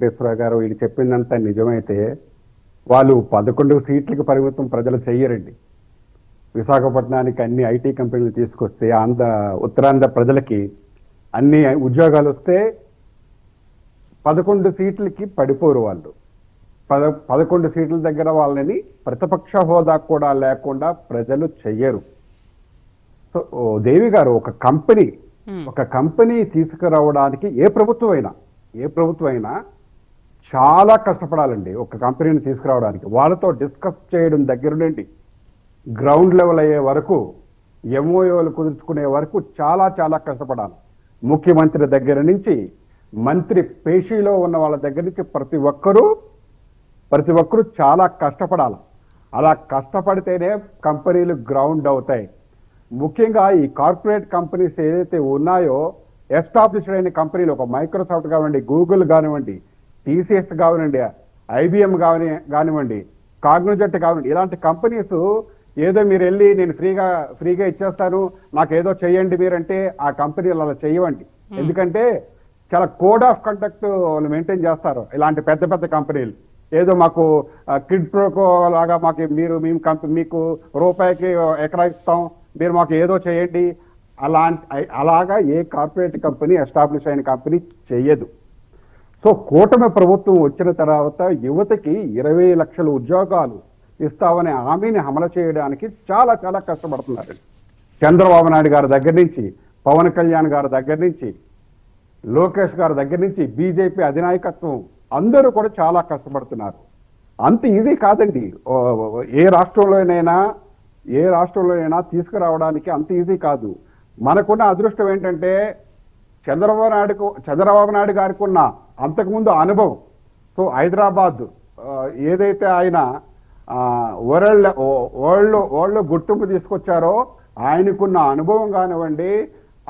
వెంకటేశ్వరరావు గారు వీళ్ళు చెప్పిందంతా నిజమైతే వాళ్ళు పదకొండు సీట్లకు పరిమితం ప్రజలు చెయ్యరండి. విశాఖపట్నానికి అన్ని ఐటీ కంపెనీలు తీసుకొస్తే ఆంధ్ర ఉత్తరాంధ్ర ప్రజలకి అన్ని ఉద్యోగాలు వస్తే పదకొండు సీట్లకి పడిపోరు వాళ్ళు. పద పదకొండు సీట్ల దగ్గర వాళ్ళని ప్రతిపక్ష హోదా కూడా లేకుండా ప్రజలు చెయ్యరు. సో దేవి గారు ఒక కంపెనీ ఒక కంపెనీ తీసుకురావడానికి ఏ ప్రభుత్వం అయినా ఏ ప్రభుత్వం అయినా చాలా కష్టపడాలండి ఒక కంపెనీని తీసుకురావడానికి. వాళ్ళతో డిస్కస్ చేయడం దగ్గర నుండి గ్రౌండ్ లెవెల్ అయ్యే వరకు ఎంఓఏలు కుదుర్చుకునే వరకు చాలా చాలా కష్టపడాలి. ముఖ్యమంత్రి దగ్గర నుంచి మంత్రి పేషీలో ఉన్న వాళ్ళ దగ్గర నుంచి ప్రతి ఒక్కరూ ప్రతి ఒక్కరూ చాలా కష్టపడాలి. అలా కష్టపడితేనే కంపెనీలు గ్రౌండ్ అవుతాయి. ముఖ్యంగా ఈ కార్పొరేట్ కంపెనీస్ ఏదైతే ఉన్నాయో ఎస్టాబ్లిష్డ్ అయిన కంపెనీలు ఒక మైక్రోసాఫ్ట్ కానివ్వండి గూగుల్ కానివ్వండి టీసీఎస్ కానివ్వండి ఐబిఎం కాని కానివ్వండి కాగ్నోజెట్ కానివ్వండి ఇలాంటి కంపెనీస్ ఏదో మీరు వెళ్ళి నేను ఫ్రీగా ఫ్రీగా ఇచ్చేస్తాను నాకు ఏదో చేయండి మీరంటే ఆ కంపెనీలు అలా చేయవండి ఎందుకంటే చాలా కోడ్ ఆఫ్ కండక్ట్ వాళ్ళు మెయింటైన్ చేస్తారు ఇలాంటి పెద్ద పెద్ద కంపెనీలు. ఏదో మాకు కిడ్ ప్రోకో లాగా మాకు మీరు మేము కంపె మీకు రూపాయికి ఎకరా ఇస్తాం మీరు మాకు ఏదో చేయండి అలాంటి అలాగా ఏ కార్పొరేట్ కంపెనీ ఎస్టాబ్లిష్ అయిన కంపెనీ చేయదు సో కూటమి ప్రభుత్వం వచ్చిన తర్వాత యువతకి ఇరవై లక్షల ఉద్యోగాలు ఇస్తామనే హామీని అమలు చేయడానికి చాలా చాలా కష్టపడుతున్నారు. చంద్రబాబు నాయుడు గారి దగ్గర నుంచి పవన్ కళ్యాణ్ గారి దగ్గర నుంచి లోకేష్ గారి దగ్గర నుంచి బీజేపీ అధినాయకత్వం అందరూ కూడా చాలా కష్టపడుతున్నారు. అంత ఈజీ కాదండి. ఏ రాష్ట్రంలోనైనా ఏ రాష్ట్రంలోనైనా తీసుకురావడానికి అంత ఈజీ కాదు. మనకున్న అదృష్టం ఏంటంటే చంద్రబాబు నాయుడుకు చంద్రబాబు నాయుడు గారికి ఉన్న అంతకుముందు అనుభవం. సో హైదరాబాద్ ఏదైతే ఆయన వరల్డ్ వరల్డ్ వరల్డ్ గుర్తింపు తీసుకొచ్చారో ఆయనకున్న అనుభవం కానివ్వండి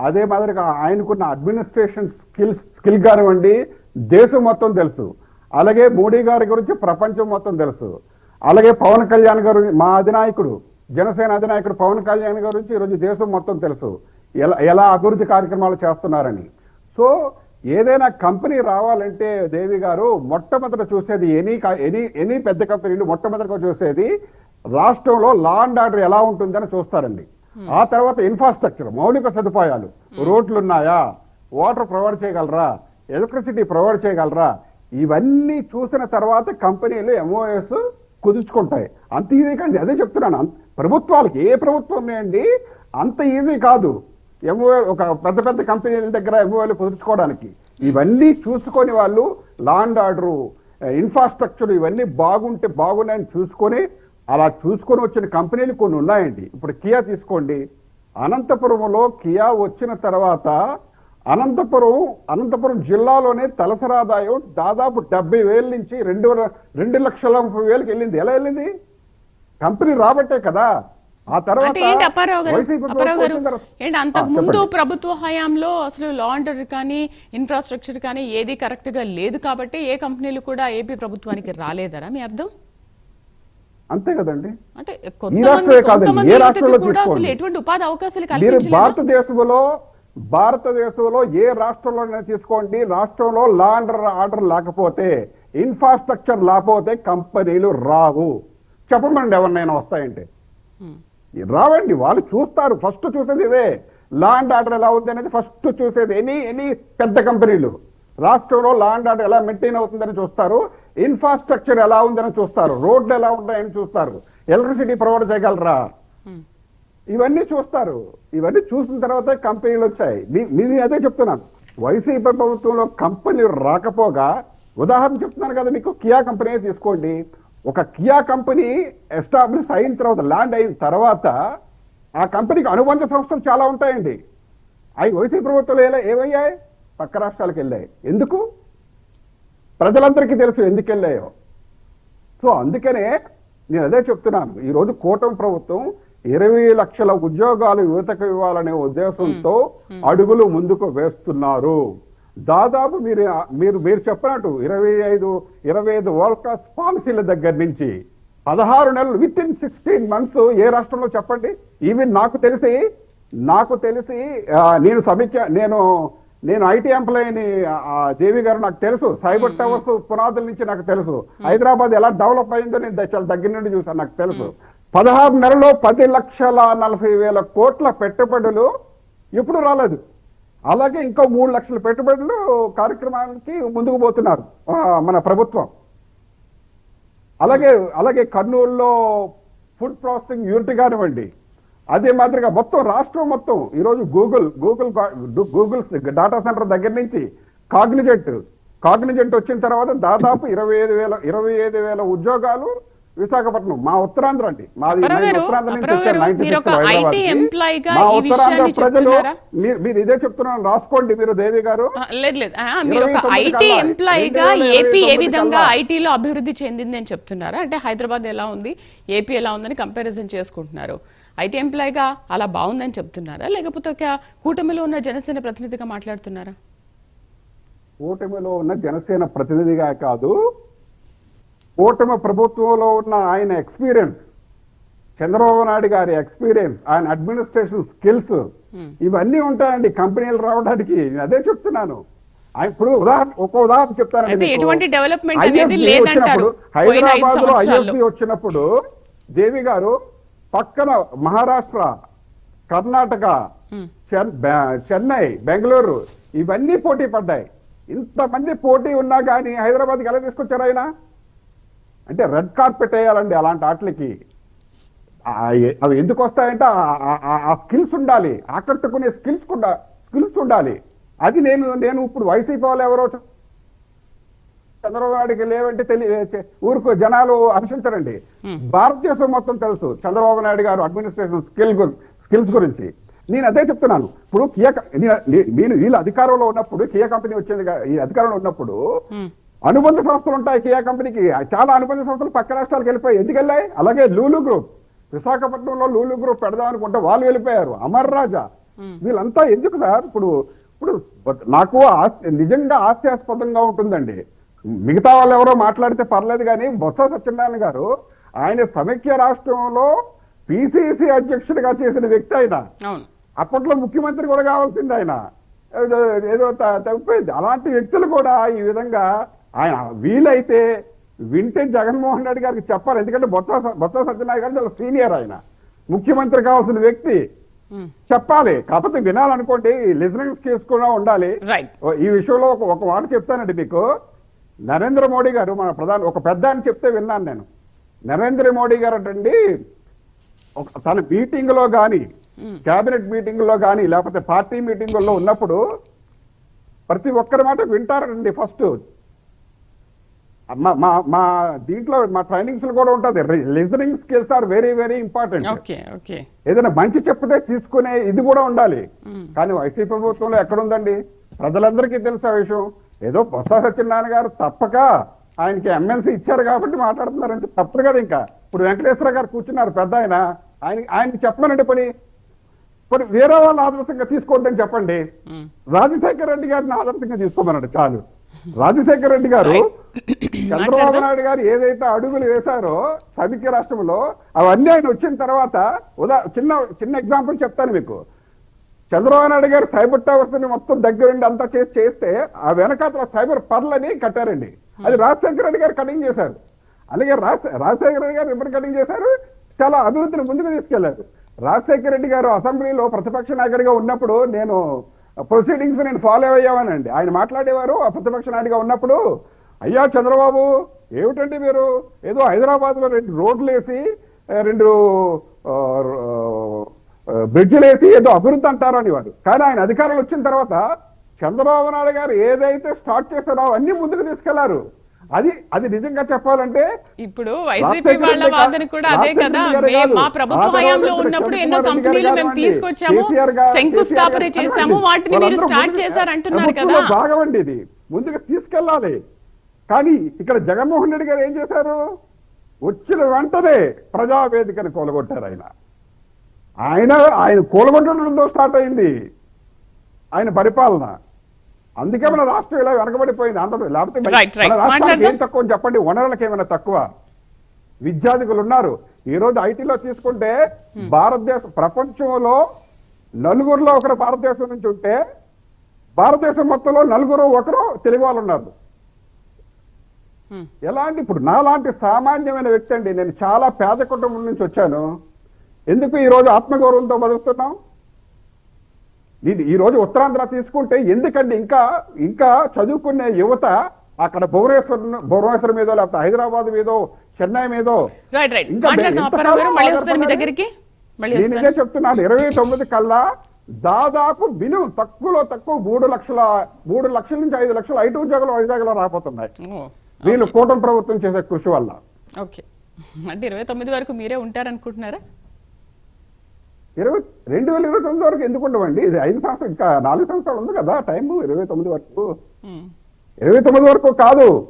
అదే మాదిరిగా ఆయనకున్న అడ్మినిస్ట్రేషన్ స్కిల్స్ స్కిల్ కానివ్వండి దేశం మొత్తం తెలుసు. అలాగే మోడీ గారి గురించి ప్రపంచం మొత్తం తెలుసు. అలాగే పవన్ కళ్యాణ్ గారు మా అధినాయకుడు జనసేన అధినాయకుడు పవన్ కళ్యాణ్ గారి గురించి ఈరోజు దేశం మొత్తం తెలుసు. ఎలా ఎలా అభివృద్ధి కార్యక్రమాలు చేస్తున్నారని. సో ఏదైనా కంపెనీ రావాలంటే దేవి గారు మొట్టమొదట చూసేది ఎనీ ఎనీ ఎనీ పెద్ద కంపెనీలు మొట్టమొదటిగా చూసేది రాష్ట్రంలో లా అండ్ ఆర్డర్ ఎలా ఉంటుందని చూస్తారండి. ఆ తర్వాత ఇన్ఫ్రాస్ట్రక్చర్ మౌలిక సదుపాయాలు. రోడ్లు ఉన్నాయా వాటర్ ప్రొవైడ్ చేయగలరా? ఎలక్ట్రిసిటీ ప్రొవైడ్ చేయగలరా? ఇవన్నీ చూసిన తర్వాత కంపెనీలు ఎంఓఎస్ కుదుర్చుకుంటాయి. అంత ఈజీ కాదు. అదే చెప్తున్నాను. ప్రభుత్వాలకి ఏ ప్రభుత్వం అండి అంత ఈజీ కాదు. ఎంఓ ఒక పెద్ద పెద్ద కంపెనీల దగ్గర ఎంఓలు కుదుర్చుకోవడానికి. ఇవన్నీ చూసుకొని వాళ్ళు లాండ్ ఆర్డరు ఇన్ఫ్రాస్ట్రక్చర్ ఇవన్నీ బాగుంటే బాగున్నాయని చూసుకొని అలా చూసుకొని వచ్చిన కంపెనీలు కొన్ని ఉన్నాయండి. ఇప్పుడు కియా తీసుకోండి. అనంతపురంలో కియా వచ్చిన తర్వాత అనంతపురం అనంతపురం జిల్లాలోనే తలసరి ఆదాయం దాదాపు డెబ్బై వేల నుంచి రెండు రెండు లక్షల ముప్పై వేలకు వెళ్ళింది. ఎలా వెళ్ళింది? కంపెనీ రాబట్టే కదా. ఆ తర్వాత అంటే ఏంటి అప్పారావు గారు? వైసీపీ ప్రభుత్వం అప్పారావు గారు వచ్చిన తర్వాత- ఏంటి అంతకు ఆ, ముందు. ప్రభుత్వ హయాంలో అసలు లా ఆర్డర్ కానీ ఇన్ఫ్రాస్ట్రక్చర్ కానీ ఏది కరెక్ట్గా లేదు కాబట్టి ఏ కంపెనీలు కూడా ఏపీ ప్రభుత్వానికి రాలేదరా? మీ అర్థం? అంతే కదండి. అంటే కూడా అసలు. ఎటువంటి ఉపాధి అవకాశాలు మీరు కల్పించలేదు? భారతదేశంలో భారతదేశంలో ఏ రాష్ట్రంలోనే తీసుకోండి. రాష్ట్రంలో లా అండ్ ఆర్డర్ లేకపోతే ఇన్ఫ్రాస్ట్రక్చర్ లేకపోతే కంపెనీలు రావు. చెప్పమండి ఎవరినైనా వస్తాయంటే. రావండి వాళ్ళు చూస్తారు ఫస్ట్ చూసేది ఇదే. లా అండ్ ఆర్డర్ ఎలా ఉంది అనేది ఫస్ట్ చూసేది. ఎనీ ఎనీ పెద్ద కంపెనీలు రాష్ట్రంలో లా అండ్ ఆర్డర్ ఎలా మెయింటైన్ అవుతుందని చూస్తారు ఇన్ఫ్రాస్ట్రక్చర్ ఎలా ఉందని చూస్తారు రోడ్లు ఎలా ఉంటాయని చూస్తారు ఎలక్ట్రిసిటీ ప్రొవైడ్ చేయగలరా? ఇవన్నీ చూస్తారు. ఇవన్నీ చూసిన తర్వాత కంపెనీలు వచ్చాయి. మీ- మీరు అదే చెప్తున్నాను. వైసీపీ ప్రభుత్వంలో కంపెనీలు రాకపోగా ఉదాహరణ చెప్తున్నాను కదా మీకు కియా కంపెనీ తీసుకోండి. ఒక కియా కంపెనీ ఎస్టాబ్లిష్ అయిన తర్వాత ల్యాండ్ అయిన తర్వాత ఆ కంపెనీకి అనుబంధ సంస్థలు చాలా ఉంటాయండి. అవి వైసీపీ ప్రభుత్వంలో ఎలా ఏమయ్యాయి? పక్క రాష్ట్రాలకు వెళ్ళాయి. ఎందుకు? ప్రజలందరికీ తెలుసు ఎందుకు వెళ్ళాయో. సో అందుకనే నేను అదే చెప్తున్నాను. ఈ రోజు కూటమి ప్రభుత్వం ఇరవై లక్షల ఉద్యోగాలు యువతకు ఇవ్వాలనే ఉద్దేశంతో అడుగులు ముందుకు వేస్తున్నారు. దాదాపు మీరు మీరు మీరు చెప్పినట్టు ఇరవై ఐదు ఇరవై ఐదు వరల్డ్ క్లాస్ పాలసీల దగ్గర నుంచి పదహారు నెలలు విత్ ఇన్ సిక్స్టీన్ మంత్స్ ఏ రాష్ట్రంలో చెప్పండి? ఈవెన్ నాకు తెలిసి నాకు తెలిసి నేను సమీక్ష నేను నేను ఐటీ ఎంప్లాయీని దేవి గారు నాకు తెలుసు. సైబర్ టవర్స్ పునాదుల నుంచి నాకు తెలుసు. హైదరాబాద్ ఎలా డెవలప్ అయిందో నేను చాలా దగ్గర నుండి చూసాను నాకు తెలుసు. పదహారు నెలల్లో పది లక్షల నలభై వేల కోట్ల పెట్టుబడులు ఎప్పుడు రాలేదు. అలాగే ఇంకో మూడు లక్షల పెట్టుబడులు కార్యక్రమానికి ముందుకు పోతున్నారు మన ప్రభుత్వం. అలాగే అలాగే కర్నూలులో ఫుడ్ ప్రాసెసింగ్ యూనిట్ కానివ్వండి అదే మాదిరిగా మొత్తం రాష్ట్రం మొత్తం ఈరోజు Google Google Google data center దగ్గర నుంచి కాగ్నిజెంట్ కాగ్నిజెంట్ వచ్చిన తర్వాత దాదాపు ఇరవై ఐదు వేల ఇరవై ఐదు వేల ఉద్యోగాలు విశాఖపట్నం మా ఉత్తరాంధ్ర అండి. మాది ఉత్తరాంధ్ర నుంచి అప్పారావు వచ్చాను, గారు, 96 మీరు ఒక హైదరాబాద్కి. IT employee గా మా ఈ ఉత్తరాంధ్ర విషయాన్ని ప్రజలు? మీరు ఇదే చెప్తున్నాను రాసుకోండి మీరు దేవి గారు. లేదు లేదు. మీరు ఒక 29 ఐటీ కల్లా, ఎంప్లాయీగా 2029 ఏపీ ఏ విధంగా. ఐటీలో అభివృద్ధి చెందింది అని చెప్తున్నారా? అంటే హైదరాబాద్ ఎలా ఉంది ఏపీ ఎలా ఉందని కంపారిజన్ చేసుకుంటున్నారు. ఐటీ ఎంప్లాయీగా అలా బాగుందని చెప్తున్నారా? లేకపోతే ఒక కూటమిలో ఉన్న జనసేన ప్రతినిధిగా మాట్లాడుతున్నారా? కూటమిలో ఉన్న జనసేన ప్రతినిధిగా కాదు కూటమి ప్రభుత్వంలో ఉన్న ఆయన ఎక్స్పీరియన్స్ చంద్రబాబు నాయుడు గారి ఎక్స్పీరియన్స్ ఆయన అడ్మినిస్ట్రేషన్ స్కిల్స్ ఇవన్నీ ఉంటాయండి కంపెనీలు రావడానికి. అదే చెప్తున్నాను. ఇప్పుడు ఉదాహరణ ఒక ఉదాహరణ ఐదు హైదరాబాద్లో. IFB వచ్చినప్పుడు దేవి గారు పక్కన మహారాష్ట్ర కర్ణాటక చెన్నై బెంగళూరు ఇవన్నీ పోటీ పడ్డాయి. ఇంతమంది పోటీ ఉన్నా కానీ హైదరాబాద్కి ఎలా తీసుకొచ్చారు ఆయన? అంటే రెడ్ కార్పెట్ వేయాలండి అలాంటి ఆటలకి. అవి ఎందుకు వస్తాయంటే ఆ- స్కిల్స్ ఉండాలి. ఆకట్టుకునే స్కిల్స్ కూడా స్కిల్స్ ఉండాలి. అది నేను నేను ఇప్పుడు వైసీపీ వాళ్ళు ఎవరో చంద్రబాబు నాయుడుకి లేవంటే తెలియ ఊరుకో జనాలు హర్షించరండి భారతదేశం మొత్తం తెలుసు చంద్రబాబు నాయుడు గారు అడ్మినిస్ట్రేషన్ స్కిల్ స్కిల్స్ గురించి. నేను అదే చెప్తున్నాను. ఇప్పుడు కియా నేను వీళ్ళు అధికారంలో ఉన్నప్పుడు కియా కంపెనీ వచ్చింది ఈ అధికారంలో ఉన్నప్పుడు అనుబంధ సంస్థలు ఉంటాయి కియా కంపెనీకి. చాలా అనుబంధ సంస్థలు పక్క రాష్ట్రాలకు వెళ్ళిపోయి ఎందుకు వెళ్ళాయి? అలాగే లూలు గ్రూప్. విశాఖపట్నంలో లూలు గ్రూప్ పెడదాం అనుకుంటే వాళ్ళు వెళ్ళిపోయారు. అమర్ రాజా. వీళ్ళంతా ఎందుకు సార్? ఇప్పుడు ఇప్పుడు నాకు నిజంగా హాస్యాస్పదంగా ఉంటుందండి. మిగతా వాళ్ళు ఎవరో మాట్లాడితే పర్లేదు కానీ బొత్స సత్యనారాయణ గారు ఆయన సమైక్య రాష్ట్రంలో పిసిసి అధ్యక్షుడిగా చేసిన వ్యక్తి ఆయన. అప్పట్లో ముఖ్యమంత్రి కూడా కావాల్సింది ఆయన. ఏదో ఏదో త- తప్పిపోయింది. అలాంటి వ్యక్తులు కూడా ఈ విధంగా ఆయన వీలైతే వింటే జగన్మోహన్ రెడ్డి గారికి చెప్పాలి. ఎందుకంటే బొత్స బొత్స సత్యనారాయణ గారు చాలా సీనియర్ ఆయన. ముఖ్యమంత్రి కావాల్సిన వ్యక్తి. మ్మ్. చెప్పాలి. కాకపోతే వినాలనుకోండి లిజనింగ్ స్కిల్స్ కూడా ఉండాలి. ఈ విషయంలో ఒక ఒక మాట చెప్తానండి మీకు. నరేంద్ర మోడీ గారు మన ప్రధాని ఒక పెద్ద అని చెప్తే విన్నాను నేను. నరేంద్ర మోడీ గారు అంటండి ఒక- తన మీటింగ్లో గాని కేబినెట్ మీటింగ్లో గాని లేకపోతే పార్టీ మీటింగుల్లో ఉన్నప్పుడు ప్రతి ఒక్కరి మాట వింటారండి ఫస్ట్. మా మా మా దీంట్లో మా ట్రైనింగ్స్ కూడా ఉంటుంది. Listening skills are very very important ఏదైనా మంచి చెప్తే తీసుకునే ఇది కూడా ఉండాలి. కానీ వైసీపీ ప్రభుత్వంలో ఎక్కడుందండి? ప్రజలందరికీ తెలుసు విషయం. ఏదో బొత్స సత్యనారాయణ గారు తప్పక ఆయనకి ఎమ్మెల్సీ ఇచ్చారు కాబట్టి మాట్లాడుతున్నారంటే తప్పదు కదా ఇంకా. ఇప్పుడు వెంకటేశ్వర గారు కూర్చున్నారు పెద్ద ఆయన. ఆయన ఆయనకి చెప్పమనండి పని. మరి వేరే వాళ్ళ ఆదర్శంగా తీసుకోవద్దని చెప్పండి. రాజశేఖర రెడ్డి గారిని ఆదర్శంగా తీసుకోమన్నాడు చాలు. రాజశేఖర రెడ్డి గారు చంద్రబాబు నాయుడు గారు ఏదైతే అడుగులు వేశారో సమిక్య రాష్ట్రంలో అవన్నీ ఆయన వచ్చిన తర్వాత ఉదా చిన్న చిన్న ఎగ్జాంపుల్ చెప్తాను మీకు. చంద్రబాబు నాయుడు గారు సైబర్ టవర్స్ని మొత్తం దగ్గరుండి అంతా చేసి చేస్తే ఆ వెనకాతల సైబర్ పర్లని కట్టారండి. అది రాజశేఖర రెడ్డి గారు కటింగ్ చేశారు. అలాగే రాజ- రాజశేఖర రెడ్డి గారు రిబ్బన్ కటింగ్ చేశారు. చాలా అభివృద్ధిని ముందుకు తీసుకెళ్ళారు. రాజశేఖర రెడ్డి గారు అసెంబ్లీలో ప్రతిపక్ష నాయకుడిగా ఉన్నప్పుడు నేను ప్రొసీడింగ్స్ నేను ఫాలో అయ్యామనండి ఆయన మాట్లాడేవారు ఆ ప్రతిపక్ష నాయుడిగా ఉన్నప్పుడు అయ్యా చంద్రబాబు ఏమిటండి మీరు? ఏదో హైదరాబాద్లో రెండు రోడ్లు వేసి రెండు బ్రిడ్జిలు వేసి ఏదో అభివృద్ధి అంటారు అనేవారు కానీ ఆయన అధికారులు వచ్చిన తర్వాత చంద్రబాబు నాయుడు గారు ఏదైతే స్టార్ట్ చేశారో అవన్నీ ముందుకు తీసుకెళ్ళారు. అది అది నిజంగా చెప్పాలంటే ఇప్పుడు వైసీపీ వాళ్ళ వాదన కూడా అదే కదా. మా ప్రభుత్వ హయాంలో ఉన్నప్పుడు ఎన్నో కంపెనీలు మేము తీసుకొచ్చాము శంకుస్థాపన చేశాము వాటిని మీరు స్టార్ట్ ముందుకు- చేశారు అంటున్నారు కదా. ప్రభుత్వంలో భాగమండి ఇది. ముందుకు తీసుకెళ్ళాలి. కానీ ఇక్కడ జగన్మోహన్ రెడ్డి గారు ఏం చేశారు? వచ్చిన వెంటనే ప్రజావేదికను కూలగొట్టారు ఆయన. ఆయన ఆయన కూలగొట్టడంతో స్టార్ట్ అయింది. ఆయన పరిపాలన. అందుకే మన రాష్ట్రం ఇలా వెనకబడిపోయింది. ఆంధ్రప్రదేశ్ లేకపోతే. మన రాష్ట్రానికి. ఏం తక్కువ చెప్పండి. వనరులకు ఏమైనా తక్కువ? విద్యార్థికులు ఉన్నారు. ఈ రోజు ఐటీలో తీసుకుంటే భారతదేశ ప్రపంచంలో నలుగురిలో ఒకరు భారతదేశం నుంచి ఉంటే భారతదేశం మొత్తంలో నలుగురు ఒకరు తెలుగు వాళ్ళు ఉన్నారు. ఎలాంటి ఇప్పుడు నాలాంటి సామాన్యమైన వ్యక్తి అండి. నేను చాలా పేద కుటుంబం నుంచి వచ్చాను. ఎందుకు ఈ రోజు ఆత్మగౌరవంతో బతుకుతున్నాం? ఇది ఈ రోజు ఉత్తరాంధ్ర తీసుకుంటే ఎందుకండి ఇంకా ఇంకా చదువుకునే యువత అక్కడ భువనేశ్వర్ భువనేశ్వర్ మీదో లేకపోతే హైదరాబాద్ మీదో చెన్నై మీదో నేను చెప్తున్నాను. ఇరవై తొమ్మిది కల్లా దాదాపు మినిమం తక్కువలో తక్కువ మూడు లక్షల మూడు లక్షల నుంచి ఐదు లక్షల ఐటీ ఉద్యోగాలు వైజాగ్లో రాబోతున్నాయి. వీళ్ళు కూటమి ప్రభుత్వం చేసే కృషి వల్ల. ఓకే అంటే ఇరవై తొమ్మిది వరకు మీరే ఉంటారనుకుంటున్నారా? ఇరవై రెండు వేల ఇరవై తొమ్మిది వరకు ఎందుకు ఉండవండి? ఇది ఐదు సంవత్సరాలు ఇంకా నాలుగు సంవత్సరాలు ఉంది కదా టైం ఇరవై తొమ్మిది వరకు. హ్మ్. ఇరవై తొమ్మిది వరకు కాదు.